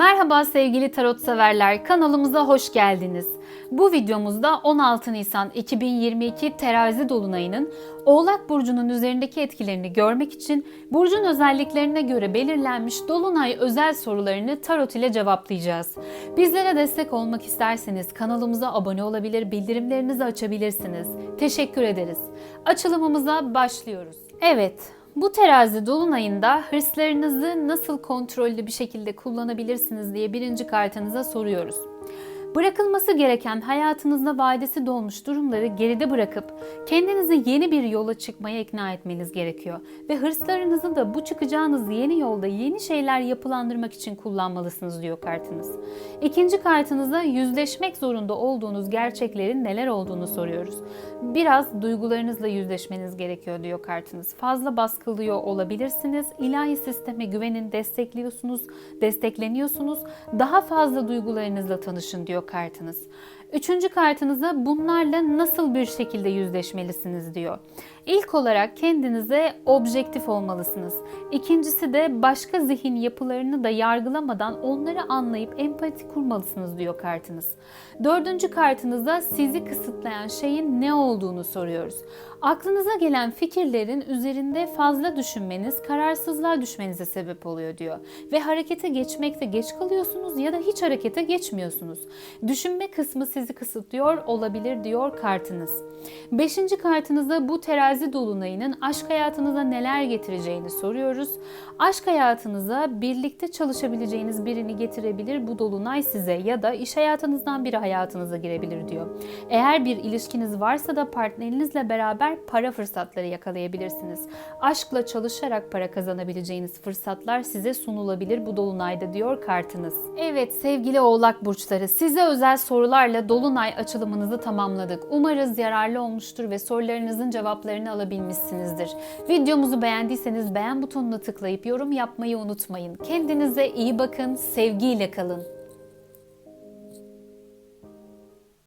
Merhaba sevgili tarot severler, kanalımıza hoş geldiniz. Bu videomuzda 16 Nisan 2022 terazi dolunayının Oğlak Burcu'nun üzerindeki etkilerini görmek için burcun özelliklerine göre belirlenmiş dolunay özel sorularını tarot ile cevaplayacağız. Bizlere destek olmak isterseniz kanalımıza abone olabilir, bildirimlerinizi açabilirsiniz. Teşekkür ederiz. Açılımımıza başlıyoruz. Evet, bu terazi dolunayında hırslarınızı nasıl kontrollü bir şekilde kullanabilirsiniz diye birinci kartınıza soruyoruz. Bırakılması gereken hayatınızda vadesi dolmuş durumları geride bırakıp kendinizi yeni bir yola çıkmaya ikna etmeniz gerekiyor. Ve hırslarınızı da bu çıkacağınız yeni yolda yeni şeyler yapılandırmak için kullanmalısınız diyor kartınız. İkinci kartınıza yüzleşmek zorunda olduğunuz gerçeklerin neler olduğunu soruyoruz. Biraz duygularınızla yüzleşmeniz gerekiyor diyor kartınız. Fazla baskılıyor olabilirsiniz. İlahi sisteme güvenin, destekliyorsunuz, destekleniyorsunuz. Daha fazla duygularınızla tanışın diyor kartınız. Üçüncü kartınıza bunlarla nasıl bir şekilde yüzleşmelisiniz diyor. İlk olarak kendinize objektif olmalısınız. İkincisi de başka zihin yapılarını da yargılamadan onları anlayıp empati kurmalısınız diyor kartınız. Dördüncü kartınıza sizi kısıtlayan şeyin ne olduğunu soruyoruz. Aklınıza gelen fikirlerin üzerinde fazla düşünmeniz kararsızlığa düşmenize sebep oluyor diyor. Ve harekete geçmekte geç kalıyorsunuz ya da hiç harekete geçmiyorsunuz. Düşünme kısmı sizi kısıtlıyor olabilir diyor kartınız. Beşinci kartınızda bu terazi dolunayının aşk hayatınıza neler getireceğini soruyoruz. Aşk hayatınıza birlikte çalışabileceğiniz birini getirebilir bu dolunay size ya da iş hayatınızdan biri hayatınıza girebilir diyor. Eğer bir ilişkiniz varsa da partnerinizle beraber para fırsatları yakalayabilirsiniz. Aşkla çalışarak para kazanabileceğiniz fırsatlar size sunulabilir bu dolunayda diyor kartınız. Evet sevgili oğlak burçları size özel sorularla dolunay açılımınızı tamamladık. Umarız yararlı olmuştur ve sorularınızın cevaplarını alabilmişsinizdir. Videomuzu beğendiyseniz beğen butonuna tıklayıp yorum yapmayı unutmayın. Kendinize iyi bakın, sevgiyle kalın.